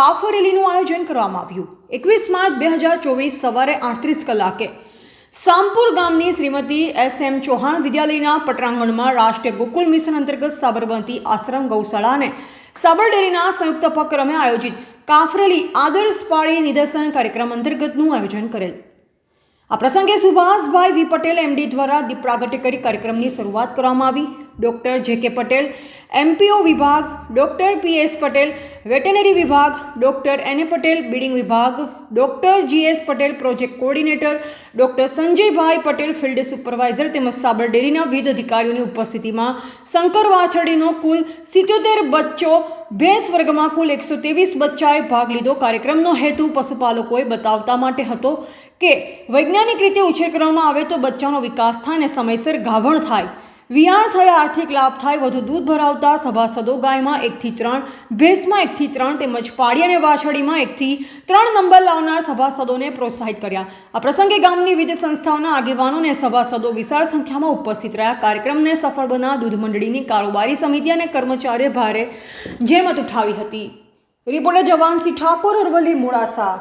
કાફર રેલીનું આયોજન કરવામાં આવ્યું. એકવીસ માર્ચ બે હજાર ચોવીસ સવારે આઠત્રીસ કલાકે. સામપુર ગામની શ્રીમતી એસ એમ ચૌહાણ વિદ્યાલયના પટરાંગણમાં રાષ્ટ્રીય ગોકુલ મિશન અંતર્ગત સાબરમતી આશ્રમ ગૌશાળા અને સાબર સંયુક્ત ઉપક્રમે આયોજિત કાફરેલી આદર્શ પાળી નિદર્શન કાર્યક્રમ અંતર્ગતનું આયોજન કરેલ. આ પ્રસંગે સુભાષભાઈ વી પટેલ એમડી દ્વારા દીપ પ્રાગટ્ય કરી કાર્યક્રમની શરૂઆત કરવામાં આવી. ડૉક્ટર જે કે પટેલ, એમપીઓ વિભાગ, doctor P S Patel veterinary વિભાગ, doctor N A Patel building વિભાગ, doctor G S Patel, project coordinator, doctor Sanjaybhai Patel, field supervisor તેમજ સાબર ડેરીના વિવિધ અધિકારીઓની ઉપસ્થિતિમાં શંકર વાછડીનો કુલ સિત્યોતેર બચ્ચો ભેંસ વર્ગમાં કુલ એકસો ત્રેવીસ બચ્ચાએ ભાગ લીધો. કાર્યક્રમનો હેતુ પશુપાલકોએ બતાવતા માટે હતો કે વૈજ્ઞાનિક રીતે ઉછેર કરવામાં આવે તો બચ્ચાનો વિકાસ થાય અને સમયસર ગાભણ થાય. વિયાણ થયા, આર્થિક લાભ થાય, વધુ દૂધ ભરાવતા સભાસદો ગાયમાં એકથી ત્રણ, ભેંસમાં એકથી ત્રણ તેમજ પાડી અને વાછડીમાં એકથી ત્રણ નંબર લાવનાર સભાસદોને પ્રોત્સાહિત કર્યા. આ પ્રસંગે ગામની વિવિધ સંસ્થાઓના આગેવાનો અને સભાસદો વિશાળ સંખ્યામાં ઉપસ્થિત રહ્યા. કાર્યક્રમને સફળ બના દૂધ મંડળીની કારોબારી સમિતિ અને કર્મચારીઓ ભારે જેમત ઉઠાવી હતી. રિપોર્ટર જવાનસિંહ ઠાકોર અરવલ્લી મોડાસા.